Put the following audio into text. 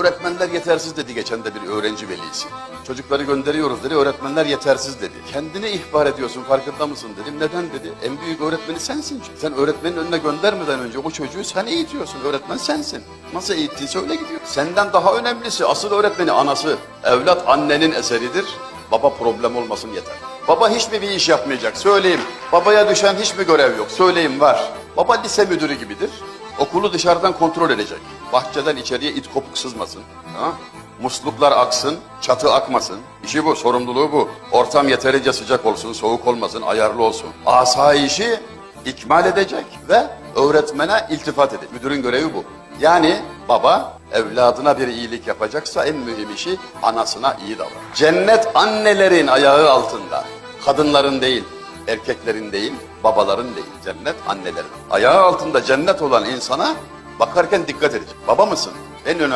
öğretmenler yetersiz dedi geçen de bir öğrenci velisi. Çocukları gönderiyoruz dedi, öğretmenler yetersiz dedi. Kendini ihbar ediyorsun farkında mısın dedim. Neden dedi. En büyük öğretmeni sensin. Sen öğretmenin önüne göndermeden önce o çocuğu sen eğitiyorsun. Öğretmen sensin. Nasıl eğittiyse öyle gidiyor. Senden daha önemlisi asıl öğretmeni anası. Evlat annenin eseridir. Baba problem olmasın yeter. Baba hiçbir bir iş yapmayacak söyleyeyim. Babaya düşen hiçbir görev yok söyleyeyim var. Baba lise müdürü gibidir. Okulu dışarıdan kontrol edecek. Bahçeden içeriye it kopuk sızmasın. Ha? Musluklar aksın, çatı akmasın. İşi bu, sorumluluğu bu. Ortam yeterince sıcak olsun, soğuk olmasın, ayarlı olsun. Asayişi ikmal edecek ve öğretmene iltifat edecek. Müdürün görevi bu. Yani baba evladına bir iyilik yapacaksa en mühim işi anasına iyi davran. Cennet annelerin ayağı altında. Kadınların değil, erkeklerin değil, babaların değil. Cennet annelerin. Ayağı altında cennet olan insana bakarken dikkat edecek. Baba mısın? En önemli